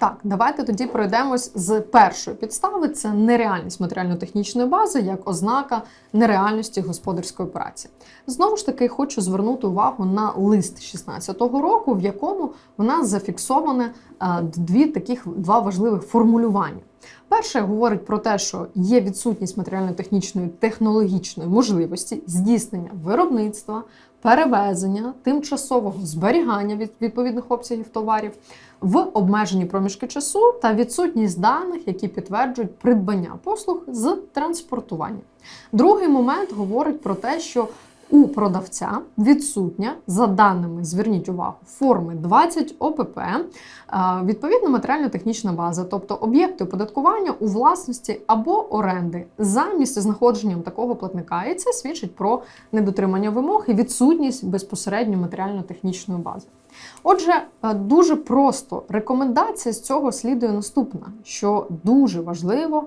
Так, давайте тоді пройдемось з першої підстави. Це нереальність матеріально-технічної бази як ознака нереальності господарської праці. Знову ж таки, хочу звернути увагу на лист 16-го року, в якому в нас зафіксоване е, дві таких два важливих формулювання. Перше говорить про те, що є відсутність матеріально-технічної технологічної можливості здійснення виробництва, перевезення, тимчасового зберігання від відповідних обсягів товарів в обмежені проміжки часу та відсутність даних, які підтверджують придбання послуг з транспортування. Другий момент говорить про те, що у продавця відсутня, за даними, зверніть увагу, форми 20 ОПП, е, відповідна матеріально-технічна база, тобто об'єкти оподаткування у власності або оренди за місцезнаходженням такого платника. І це свідчить про недотримання вимог і відсутність безпосередньо матеріально-технічної бази. Отже, е, дуже просто рекомендація з цього слідує наступна: що дуже важливо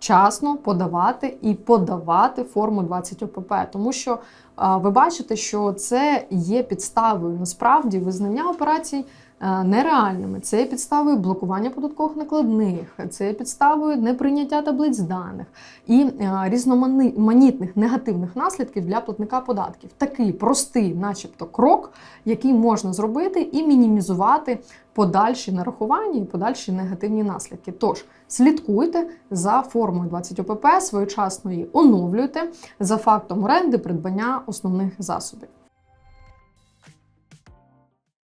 вчасно подавати і подавати форму 20 ОПП, тому що ви бачите, що це є підставою. Насправді визнання операцій нереальними. Це є підставою блокування податкових накладних, це є підставою неприйняття таблиць даних і е, різноманітних негативних наслідків для платника податків. Такий простий, начебто, крок, який можна зробити і мінімізувати подальші нарахування і подальші негативні наслідки. Тож слідкуйте за формою 20 ОПП, своєчасно її оновлюйте за фактом оренди придбання основних засобів.